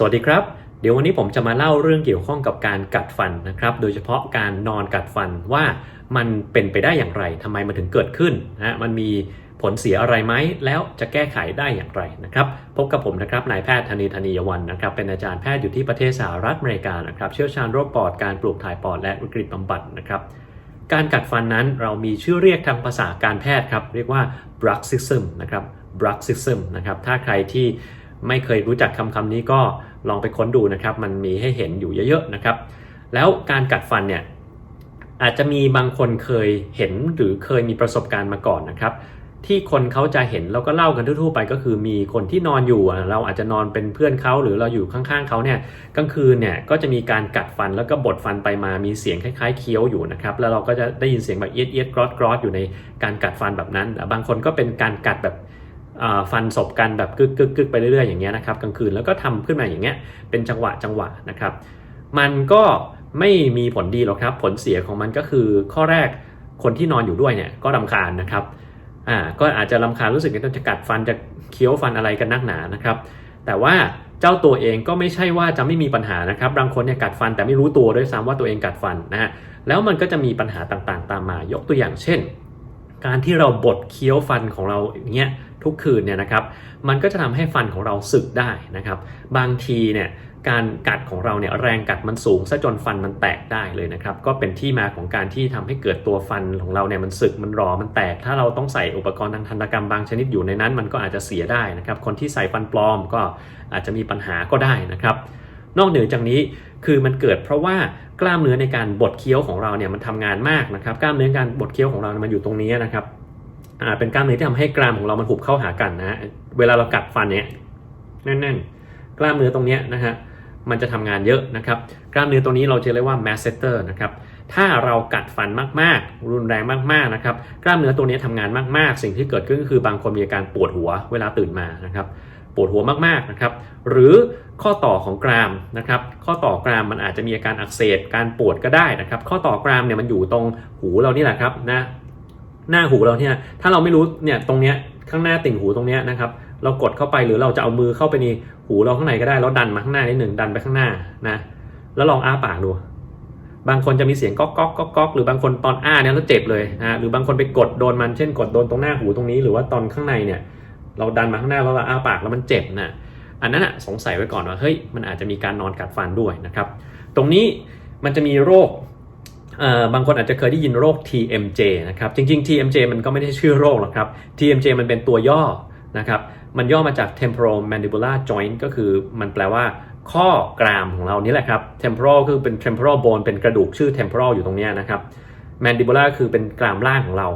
สวัสดีครับ เดี๋ยววันนี้ผมจะมาเล่าเรื่องเกี่ยวข้องกับการกัดฟันนะครับ โดยเฉพาะการนอนกัดฟันว่ามันเป็นไปได้อย่างไรทำไมมันถึงเกิดขึ้นนะมันมีผลเสียอะไรไหมแล้วจะแก้ไขได้อย่างไรนะครับ พบกับผมนะครับนายแพทย์ธนีธนียวันนะครับ เป็นอาจารย์แพทย์อยู่ที่ประเทศสหรัฐอเมริกานะครับ เชี่ยวชาญโรคปอดการปลูกถ่ายปอดและวิกฤตบำบัดนะครับ การกัดฟันนั้นเรามีชื่อเรียกทางภาษาการแพทย์ครับ เรียกว่า bruxism นะครับ bruxism นะครับ ถ้าใครที่ไม่เคยรู้จักคำคำนี้ก็ ลองไปค้นดูนะครับ มันมีให้เห็นอยู่เยอะๆนะครับ แล้วการกัดฟันเนี่ยอาจจะมีบางคนเคยเห็นหรือเคยมีประสบการณ์มาก่อนนะครับ ที่คนเขาจะเห็นแล้วก็เล่ากันทั่วๆไปก็คือมีคนที่นอนอยู่ เราอาจจะนอนเป็นเพื่อนเขาหรือเราอยู่ข้างๆเขาเนี่ยกลางคืนเนี่ยก็จะมีการกัดฟันแล้วก็บดฟันไปมามีเสียงคล้ายๆเคี้ยวอยู่นะครับแล้วเราก็จะได้ยินเสียงแบบเอียดเอียดกรอดกรอดอยู่ในการกัดฟันแบบนั้น บางคนก็เป็นการกัดแบบ ฟันศพกันแบบกึกกึกกึกไปเรื่อยๆอย่างเงี้ยนะครับกลางคืนแล้วก็ทำขึ้นมาอย่างเงี้ยเป็นจังหวะจังหวะนะครับ มันก็ไม่มีผลดีหรอกครับ ผลเสียของมันก็คือข้อแรกคนที่นอนอยู่ด้วยเนี่ยก็รำคาญนะครับอ่าก็อาจจะรำคาญรู้สึกว่าจะกัดฟันจะเคี้ยวฟันอะไรกันนักหนานะครับ แต่ว่าเจ้าตัวเองก็ไม่ใช่ว่าจะไม่มีปัญหานะครับบางคนเนี่ยกัดฟันแต่ไม่รู้ตัวด้วยซ้ำว่าตัวเองกัดฟันนะฮะแล้วมันก็จะมีปัญหาต่างๆ ตามมา ยกตัวอย่างเช่น การที่เราบดเคี้ยวฟันของเราอย่างเงี้ยทุกคืนเนี่ยนะครับ มันก็จะทำให้ฟันของเราสึกได้นะครับ บางทีเนี่ยการกัดของเราเนี่ยแรงกัดมันสูงซะจนฟันมันแตกได้เลยนะครับ ก็เป็นที่มาของการที่ทำให้เกิดตัวฟันของเราเนี่ยมันสึกมันรอมันแตก ถ้าเราต้องใส่อุปกรณ์ทางทันตกรรมบางชนิดอยู่ในนั้น มันก็อาจจะเสียได้นะครับ คนที่ใส่ฟันปลอมก็อาจจะมีปัญหาก็ได้นะครับ นอกเหนือจากนี้คือมันเกิดเพราะว่ากล้ามเนื้อในการบดเคี้ยวของเราเนี่ยมันทำงานมากนะครับ กล้ามเนื้อการบดเคี้ยวของเรา มันอยู่ตรงนี้นะครับอ่าเป็นกล้ามเนื้อที่ทำให้กรามของเรามันหุบเข้าหากันนะเวลาเรากัดฟันเนี่ยแน่นๆ กล้ามเนื้อตรงเนี้ยนะฮะมันจะทำงานเยอะนะครับ กล้ามเนื้อตัวนี้เราจะเรียกว่า masseter นะครับถ้าเรากัดฟันมากๆ รุนแรงมากๆนะครับ กล้ามเนื้อตัวนี้ทำงานมากๆ สิ่งที่เกิดขึ้นก็คือบางคนมีอาการปวดหัวเวลาตื่นมานะครับ ปวดหัวมากๆนะครับหรือข้อต่อของกรามนะครับข้อต่อกรามมันอาจจะมีอาการอักเสบการปวดก็ได้นะครับข้อต่อกรามเนี่ยมันอยู่ตรงหูเรานี่แหละครับนะหน้าหูเราเนี่ยถ้าเราไม่รู้เนี่ยตรงเนี้ยข้างหน้าติ่งหูตรงเนี้ยนะครับเรากดเข้าไปหรือเราจะเอามือเข้าไปในหูเราข้างในก็ได้แล้วดันมาข้างหน้านิดหนึ่งดันไปข้างหน้านะแล้วลองอ้าปากดูบางคนจะมีเสียงก๊อกก๊อกก๊อกก๊อกหรือบางคนตอนอ้าเนี่ยแล้วเจ็บเลยนะหรือบางคนไปกดโดนมันเช่นกดโดนตรงหน้าหูตรงนี้ หรือว่าตอนข้างในเนี่ย เราดันมาข้างหน้าแล้วเราอ้าปากแล้วมันเจ็บนะอันนั้นอะสงสัยไว้ก่อนว่าเฮ้ยมันอาจจะมีการนอนกัดฟันด้วยนะครับ ตรงนี้มันจะมีโรคบางคนอาจจะเคยได้ยินโรค TMJ นะครับจริงๆ TMJ มันก็ไม่ได้ชื่อโรคหรอกครับ TMJ มันเป็นตัวย่อนะครับมันย่อมาจาก temporal mandibular joint ก็คือมันแปลว่าข้อกรามของเรานี่แหละครับ temporal คือเป็น temporal bone เป็นกระดูกชื่อ temporal อยู่ตรงนี้นะครับ mandibular คือเป็นกรามล่างของเรา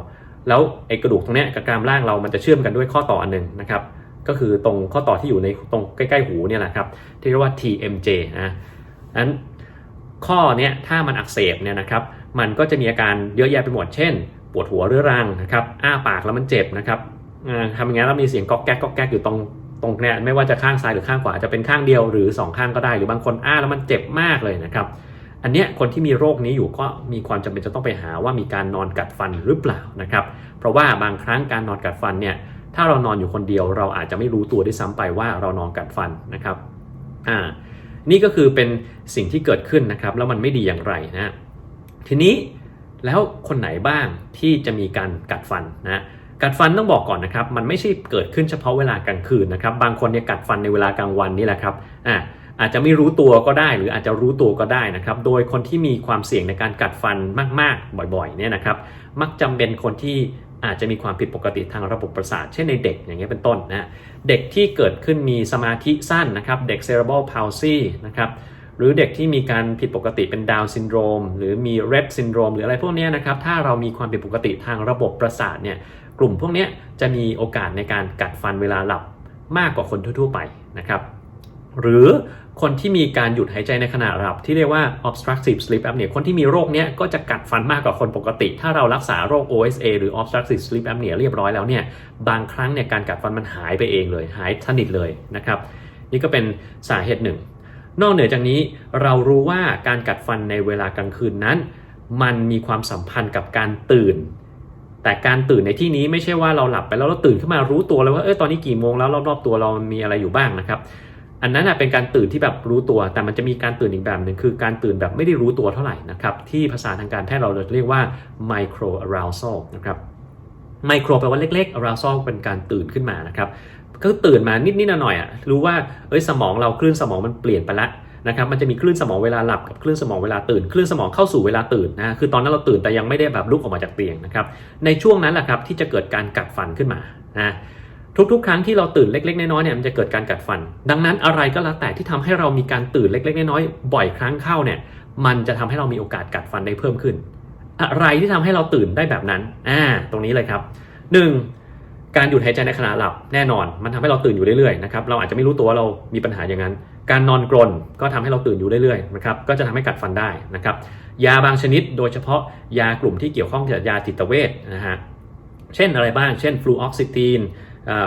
แล้วไอ้กระดูกตรงนี้กับกรามล่างเรามันจะเชื่อมกันด้วยข้อต่ออันหนึ่งนะครับก็คือตรงข้อต่อที่อยู่ในตรงใกล้ๆหูเนี่ยแหละครับที่เรียกว่า TMJ นะนั้นข้อเนี้ยถ้ามันอักเสบเนี่ยนะครับมันก็จะมีอาการเยอะแยะไปหมดเช่น ปวดหัวเรื้อรังนะครับอ้าปากแล้วมันเจ็บนะครับทำอย่างนี้นแล้วมีเสียงก๊อกแก๊กก๊อกแก๊กอยู่ตรงตรงเนี้ยไม่ว่าจะข้างซ้ายหรือข้างขวาจะเป็นข้างเดียวหรือ 2 ข้างก็ได้ หรือบางคนอ้าแล้วมันเจ็บมากเลยนะครับ อันเนี้ยคนที่มีโรคนี้อยู่ก็มีความจำเป็นจะต้องไปหาว่ามีการนอนกัดฟันหรือเปล่านะครับ เพราะว่าบางครั้งการนอนกัดฟันเนี่ยถ้าเรานอนอยู่คนเดียวเราอาจจะไม่รู้ตัวด้วยซ้ำไปว่าเรานอนกัดฟันนะครับอ่านี่ก็คือเป็นสิ่งที่เกิดขึ้นนะครับ แล้วมันไม่ดีอย่างไรนะทีนี้แล้วคนไหนบ้างที่จะมีการกัดฟันนะกัดฟันต้องบอกก่อนนะครับ มันไม่ใช่เกิดขึ้นเฉพาะเวลากลางคืนนะครับ บางคนเนี่ยกัดฟันในเวลากลางวันนี่แหละครับอ่า อาจจะไม่รู้ตัวก็ได้ หรืออาจจะรู้ตัวก็ได้นะครับ โดยคนที่มีความเสี่ยงในการกัดฟันมากๆ บ่อยๆเนี่ยนะครับ มักจำเป็นคนที่อาจจะมีความผิดปกติทางระบบประสาท เช่นในเด็กอย่างเงี้ยเป็นต้นนะเด็กที่เกิดขึ้นมีสมาธิสั้นนะครับ เด็ก cerebral palsy นะครับหรือเด็กที่มีการผิดปกติเป็นดาวซินโดรม หรือมี Rett ซินโดรม หรืออะไรพวกนี้นะครับ ถ้าเรามีความผิดปกติทางระบบประสาทเนี่ย กลุ่มพวกนี้จะมีโอกาสในการกัดฟันเวลาหลับมากกว่าคนทั่วๆไปนะครับ หรือคนที่มีการหยุดหายใจในขณะหลับ ที่เรียกว่า obstructive sleep apnea คนที่มีโรคนี้ก็จะกัดฟันมากกว่าคนปกติ ถ้าเรารักษาโรค OSA หรือ obstructive sleep apnea เรียบร้อยแล้วเนี่ยบางครั้งเนี่ยการกัดฟันมันหายไปเองเลย หายสนิทเลยนะครับ นี่ก็เป็นสาเหตุหนึ่ง นอกเหนือจากนี้เรารู้ว่าการกัดฟันในเวลากลางคืนนั้น มันมีความสัมพันธ์กับการตื่นแต่การตื่นในที่นี้ไม่ใช่ว่าเราหลับไปแล้วเราตื่นขึ้นมารู้ตัวแล้วว่าเออตอนนี้กี่โมงแล้วรอบๆตัวเรามีอะไรอยู่บ้างนะครับ อันนั้นเป็นการตื่นที่แบบรู้ตัว แต่มันจะมีการตื่นอีกแบบหนึ่งคือการตื่นแบบไม่ได้รู้ตัวเท่าไหร่นะครับที่ภาษาทางการแพทย์เราเรียกว่า micro arousal นะครับ micro แปลว่าเล็กๆ arousal เป็นการตื่นขึ้นมานะครับก็ตื่นมานิดๆหน่อยๆอะรู้ว่าเอ้ยสมองเราคลื่นสมองมันเปลี่ยนไปละนะครับมันจะมีคลื่นสมองเวลาหลับกับคลื่นสมองเวลาตื่นคลื่นสมองเข้าสู่เวลาตื่นนะคือตอนนั้นเราตื่นแต่ยังไม่ได้แบบลุกออกมาจากเตียงนะครับในช่วงนั้นแหละครับที่จะเกิดการกัดฟันขึ้นมานะ ทุกๆ ครั้งที่เราตื่นเล็กๆ น้อยๆเนี่ยมันจะเกิดการกัดฟัน ดังนั้นอะไรก็แล้วแต่ที่ทำให้เรามีการตื่นเล็กๆ น้อยๆบ่อยครั้งเข้าเนี่ย มันจะทำให้เรามีโอกาสกัดฟันได้เพิ่มขึ้น อะไรที่ทำให้เราตื่นได้แบบนั้นอ่าตรงนี้เลยครับ 1. การหยุดหายใจในขณะหลับแน่นอน มันทำให้เราตื่นอยู่เรื่อยๆนะครับเราอาจจะไม่รู้ตัวว่าเรามีปัญหาอย่างนั้น การนอนกรนก็ทำให้เราตื่นอยู่เรื่อยๆนะครับก็จะทำให้กัดฟันได้นะครับยาบางชนิด โดยเฉพาะยากลุ่มที่เกี่ยวข้องกับยาจิตเวชนะฮะเช่นอะไรบ้าง เช่นฟลูออกซิตีน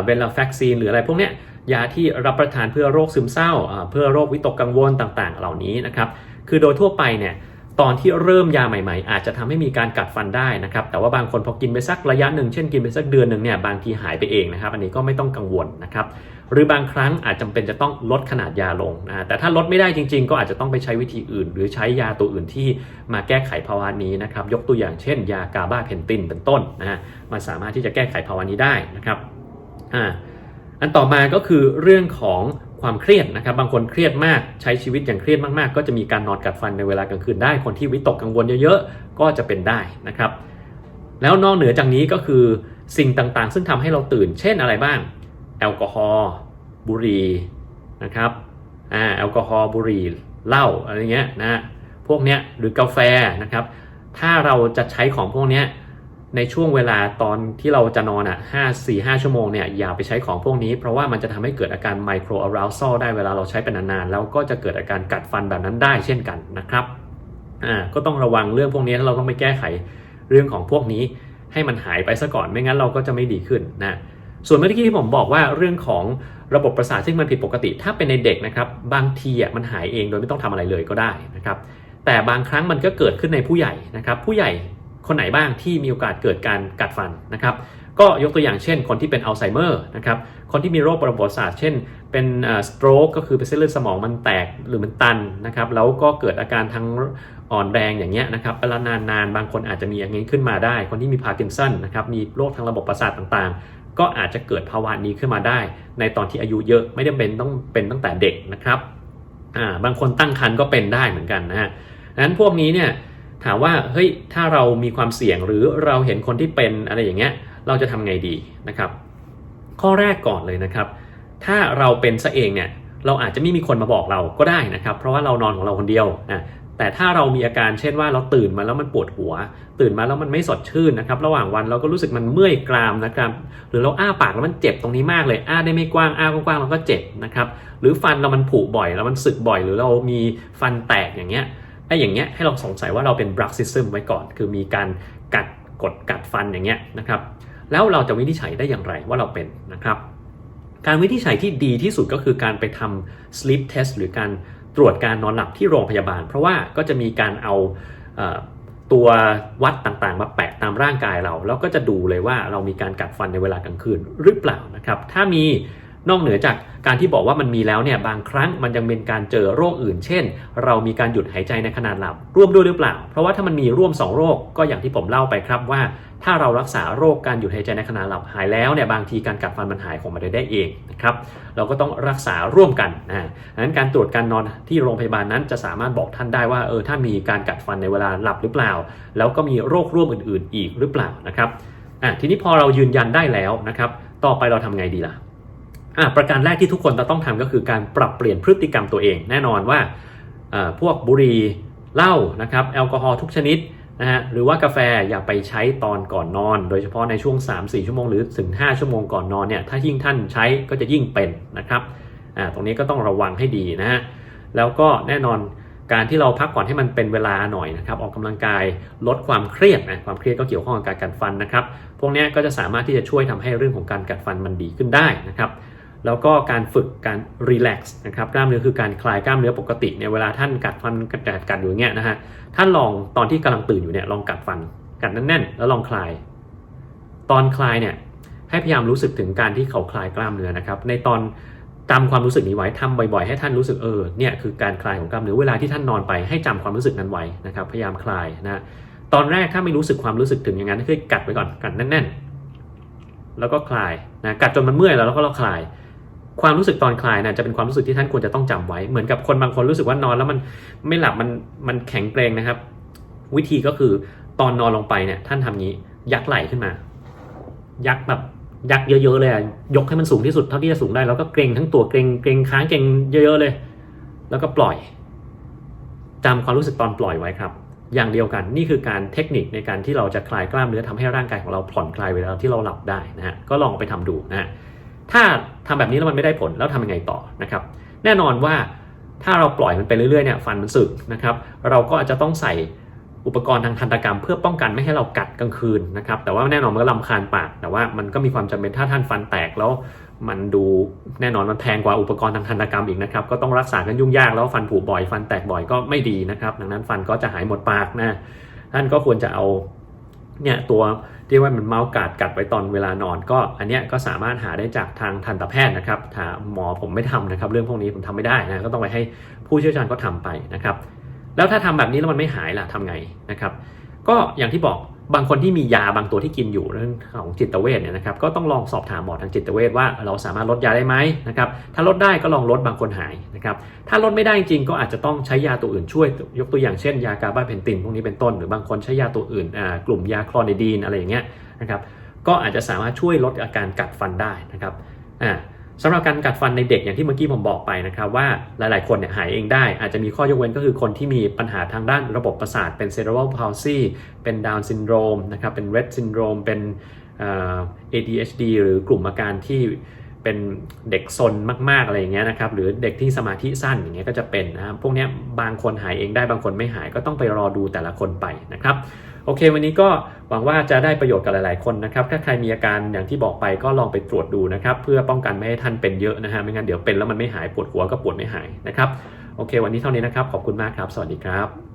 เวลาแฟกซีนหรืออะไรพวกเนี้ยยาที่รับประทานเพื่อโรคซึมเศร้า เพื่อโรควิตกกังวลต่างๆ เหล่านี้นะครับ คือโดยทั่วไปเนี่ยตอนที่เริ่มยาใหม่ๆ อาจจะทำให้มีการกัดฟันได้นะครับ แต่ว่าบางคนพอกินไปสักระยะหนึ่ง เช่นกินไปสักเดือนหนึ่งเนี่ยบางทีหายไปเองนะครับ อันนี้ก็ไม่ต้องกังวลนะครับ หรือบางครั้งอาจจำเป็นจะต้องลดขนาดยาลงนะแต่ถ้าลดไม่ได้จริง ๆ ก็อาจจะต้องไปใช้วิธีอื่น หรือใช้ยาตัวอื่นที่มาแก้ไขภาวะนี้นะครับ ยกตัวอย่างเช่น ยากาบาเพนตินเป็นต้นนะฮะมันสามารถที่จะแก้ไขภาวะนี้ได้นะครับ อ่าอันต่อมาก็คือเรื่องของความเครียดนะครับ บางคนเครียดมากใช้ชีวิตอย่างเครียดมากๆ ก็จะมีการนอนกัดฟันในเวลากลางคืนได้ คนที่วิตกกังวลเยอะๆ ก็จะเป็นได้นะครับ แล้วนอกเหนือจากนี้ก็คือสิ่งต่างๆ ซึ่งทำให้เราตื่น เช่นอะไรบ้าง แอลกอฮอล์บุหรี่นะครับอ่าแอลกอฮอล์บุหรี่เหล้าอะไรเงี้ยนะพวกเนี้ยหรือกาแฟนะครับ ถ้าเราจะใช้ของพวกเนี้ย ในช่วงเวลาตอนที่เราจะนอนอะห้าสี่ห้าชั่วโมงเนี่ยอย่าไปใช้ของพวกนี้ เพราะว่ามันจะทำให้เกิดอาการไมโครอาราซอลได้เวลาเราใช้เป็นนานๆ แล้วก็จะเกิดอาการกัดฟันแบบนั้นได้เช่นกันนะครับอ่าก็ต้องระวังเรื่องพวกนี้ถ้าเราต้องไปแก้ไขเรื่องของพวกนี้ให้มันหายไปซะก่อนไม่งั้นเราก็จะไม่ดีขึ้นนะส่วนเมื่อกี้ที่ผมบอกว่าเรื่องของระบบประสาทซึ่งมันผิดปกติ ถ้าเป็นในเด็กนะครับบางทีอะมันหายเองโดยไม่ต้องทำอะไรเลยก็ได้นะครับแต่บางครั้งมันก็เกิดขึ้นในผู้ใหญ่นะครับผู้ใหญ่ คนไหนบ้างที่มีโอกาสเกิดการกัดฟันนะครับก็ยกตัวอย่างเช่น คนที่เป็นอัลไซเมอร์นะครับคนที่มีโรคประสาทเช่น เป็นสโตรกก็คือเป็นเส้นเลือดสมองมันแตกหรือมันตันนะครับแล้วก็เกิดอาการทางอ่อนแรงอย่างเงี้ยนะครับเวลานานๆ บางคนอาจจะมีอย่างนี้ขึ้นมาได้ คนที่มีพาร์กินสันนะครับมีโรคทางระบบประสาทต่างๆ ก็อาจจะเกิดภาวะนี้ขึ้นมาได้ ในตอนที่อายุเยอะไม่ได้เป็นต้องเป็นตั้งแต่เด็กนะครับอ่าบางคนตั้งครรภ์ก็เป็นได้เหมือนกันนะฮะนั้นพวกนี้เนี่ย ถามว่าเฮ้ยถ้าเรามีความเสี่ยงหรือเราเห็นคนที่เป็นอะไรอย่างเงี้ยเราจะทำไงดีนะครับ ข้อแรกก่อนเลยนะครับ ถ้าเราเป็นซะเองเนี่ยเราอาจจะไม่มีคนมาบอกเราก็ได้นะครับ เพราะว่าเรานอนของเราคนเดียวนะแต่ถ้าเรามีอาการเช่นว่าเราตื่นมาแล้วมันปวดหัว ตื่นมาแล้วมันไม่สดชื่นนะครับ ระหว่างวันเราก็รู้สึกมันเมื่อยกรามนะครับ หรือเราอ้าปากแล้วมันเจ็บตรงนี้มากเลย อ้าได้ไม่กว้างอ้ากว้างๆเราก็เจ็บนะครับ หรือฟันเรามันผุบ่อยแล้วมันสึกบ่อย หรือเรามีฟันแตกอย่างเงี้ย ไอ้อย่างเงี้ยให้เราสงสัยว่าเราเป็นบรักซิซึมไว้ก่อน คือมีการกัดกดกัดฟันอย่างเงี้ยนะครับ แล้วเราจะวินิจฉัยได้อย่างไรว่าเราเป็นนะครับ การวินิจฉัยที่ดีที่สุดก็คือการไปทำ sleep test หรือการตรวจการนอนหลับที่โรงพยาบาล เพราะว่าก็จะมีการเอาเอตัววัดต่างๆ มาแปะตามร่างกายเรา แล้วก็จะดูเลยว่าเรามีการกัดฟันในเวลากลางคืนหรือเปล่านะครับ ถ้ามี นอกเหนือจากการที่บอกว่ามันมีแล้วเนี่ยบางครั้งมันยังเป็นการเจอโรคอื่น เช่น เรามีการหยุดหายใจในขณะหลับ ร่วมด้วยหรือเปล่า เพราะว่าถ้ามันมีร่วม 2 โรคก็อย่างที่ผมเล่าไปครับว่า ถ้าเรารักษาโรคการหยุดหายใจในขณะหลับหายแล้วเนี่ยบางทีการกัดฟันมันหายของมันได้เองนะครับเราก็ต้องรักษาร่วมกันนะดังนั้นการตรวจการนอนที่โรงพยาบาลนั้นจะสามารถบอกท่านได้ว่าเออถ้ามีการกัดฟันในเวลาหลับหรือเปล่า แล้วก็มีโรคร่วมอื่น ๆ อีกหรือเปล่านะครับอะทีนี้พอเรายืนยันได้แล้วนะครับต่อไปเราทำไงดีล่ะ อะประการแรกที่ทุกคนจะต้องทำก็คือการปรับเปลี่ยนพฤติกรรมตัวเอง แน่นอนว่าพวกบุหรี่เหล้านะครับแอลกอฮอล์ทุกชนิดนะฮะหรือว่ากาแฟอย่าไปใช้ตอนก่อนนอน โดยเฉพาะในช่วง 3-4 ชั่วโมงหรือถึง 5 ชั่วโมงก่อนนอนเนี่ยถ้ายิ่งท่านใช้ก็จะยิ่งเป็นนะครับอ่าตรงนี้ก็ต้องระวังให้ดีนะฮะแล้วก็แน่นอนการที่เราพักผ่อนให้มันเป็นเวลาหน่อยนะครับออกกำลังกายลดความเครียดนะความเครียดก็เกี่ยวข้องกับการกัดฟันนะครับ พวกนี้ก็จะสามารถที่จะช่วยทำให้เรื่องของการกัดฟันมันดีขึ้นได้นะครับ แล้วก็การฝึกการรีแลกซ์นะครับกล้ามเนื้อคือการคลายกล้ามเนื้อปกติเนี่ยเวลาท่านกัดฟันกัดกัดกัดอยู่างเงี้ยนะฮะท่านลองตอนที่กำลังตื่นอยู่เนี่ยลองกัดฟันกัดแน่นๆแล้วลองคลาย ตอนคลายเนี่ยให้พยายามรู้สึกถึงการที่เขาคลายกล้ามเนื้อนะครับในตอนจำความรู้สึกนี้ไว้ทำบ่อยๆ ให้ท่านรู้สึกเออเนี่ยคือการคลายของกล้ามเนื้อเวลาที่ท่านนอนไปให้จำความรู้สึกนั้นไว้นะครับพยายามคลายนะตอนแรกถ้าไม่รู้สึกความรู้สึกถึงอย่างนั้นคือกัดไว้ก่อนกัดแน่นๆ แล้วก็คลายนะกัดจนมันเมื่อยแล้วแล้วก็เราคลาย ความรู้สึกตอนคลายนะจะเป็นความรู้สึกที่ท่านควรจะต้องจำไว้เหมือนกับคนบางคนรู้สึกว่านอนแล้วมันไม่หลับมันมันแข็งเกรงนะครับ วิธีก็คือตอนนอนลงไปเนี่ยท่านทำงี้ ยักไหล่ขึ้นมา ยักแบบยักเยอะๆเลยอะยกให้มันสูงที่สุดเท่าที่จะสูงได้แล้วก็เกรงทั้งตัวเกรงเกรงค้างเกรงเยอะๆเลย แล้วก็ปล่อยจำความรู้สึกตอนปล่อยไว้ครับ อย่างเดียวกันนี่คือการเทคนิคในการที่เราจะคลายกล้ามเนื้อทำให้ร่างกายของเราผ่อนคลายเวลาที่เราหลับได้นะฮะก็ลองไปทำดูนะฮะ ถ้าทำแบบนี้แล้วมันไม่ได้ผลแล้วทำยังไงต่อนะครับ แน่นอนว่าถ้าเราปล่อยมันไปเรื่อยๆเนี่ยฟันมันสึกนะครับ เราก็อาจจะต้องใส่อุปกรณ์ทางทันตกรรม เพื่อป้องกันไม่ให้เรากัดกลางคืนนะครับ แต่ว่าแน่นอนมันก็ลำคาญปาก แต่ว่ามันก็มีความจำเป็นถ้าท่านฟันแตกแล้ว มันดูแน่นอนมันแพงกว่าอุปกรณ์ทางทันตกรรมอีกนะครับ ก็ต้องรักษากันยุ่งยากแล้วฟันผุบ่อย ฟันแตกบ่อยก็ไม่ดีนะครับ ดังนั้นฟันก็จะหายหมดปากนะ ท่านก็ควรจะเอา เนี่ยตัวที่ว่ามันเมาส์กัดกัดไว้ตอนเวลานอนก็อันเนี้ยก็สามารถหาได้จากทางทันตแพทย์นะครับถ้าหมอผมไม่ทำนะครับ เรื่องพวกนี้ผมทำไม่ได้นะก็ต้องไปให้ผู้เชี่ยวชาญก็ทำไปนะครับ แล้วถ้าทำแบบนี้แล้วมันไม่หายล่ะทำไงนะครับ ก็อย่างที่บอก บางคนที่มียาบางตัวที่กินอยู่เรื่องของจิตเวชเนี่ยนะครับก็ต้องลองสอบถามหมอทางจิตเวชว่าเราสามารถลดยาได้ไหมนะครับถ้าลดได้ก็ลองลดบางคนหายนะครับถ้าลดไม่ได้จริงก็อาจจะต้องใช้ยาตัวอื่นช่วย ยกตัวอย่างเช่น ยากาบาเพนตินพวกนี้เป็นต้น หรือบางคนใช้ยาตัวอื่นกลุ่มยาคลอนิดีนอะไรอย่างเงี้ยนะครับก็อาจจะสามารถช่วยลดอาการกัดฟันได้นะครับอ่า สำหรับการกัดฟันในเด็กอย่างที่เมื่อกี้ผมบอกไปนะครับว่าหลายๆ คนเนี่ยหายเองได้ อาจจะมีข้อยกเว้นก็คือคนที่มีปัญหาทางด้านระบบประสาท เป็น cerebral palsy เป็น Down syndrome นะครับเป็น red syndrome เป็น ADHD หรือกลุ่มอาการที่ เป็นเด็กซนมากๆอะไรอย่างเงี้ยนะครับหรือเด็กที่สมาธิสั้นอย่างเงี้ยก็จะเป็นนะครับพวกเนี้ยบางคนหายเองได้บางคนไม่หายก็ต้องไปรอดูแต่ละคนไปนะครับโอเค วันนี้ก็หวังว่าจะได้ประโยชน์กับหลาย ๆ คนนะครับ ถ้าใครมีอาการอย่างที่บอกไปก็ลองไปตรวจดูนะครับ เพื่อป้องกันไม่ให้ท่านเป็นเยอะนะฮะไม่งั้นเดี๋ยวเป็นแล้วมันไม่หายปวดหัวก็ปวดไม่หายนะครับ โอเค วันนี้เท่านี้นะครับ ขอบคุณมากครับ สวัสดีครับ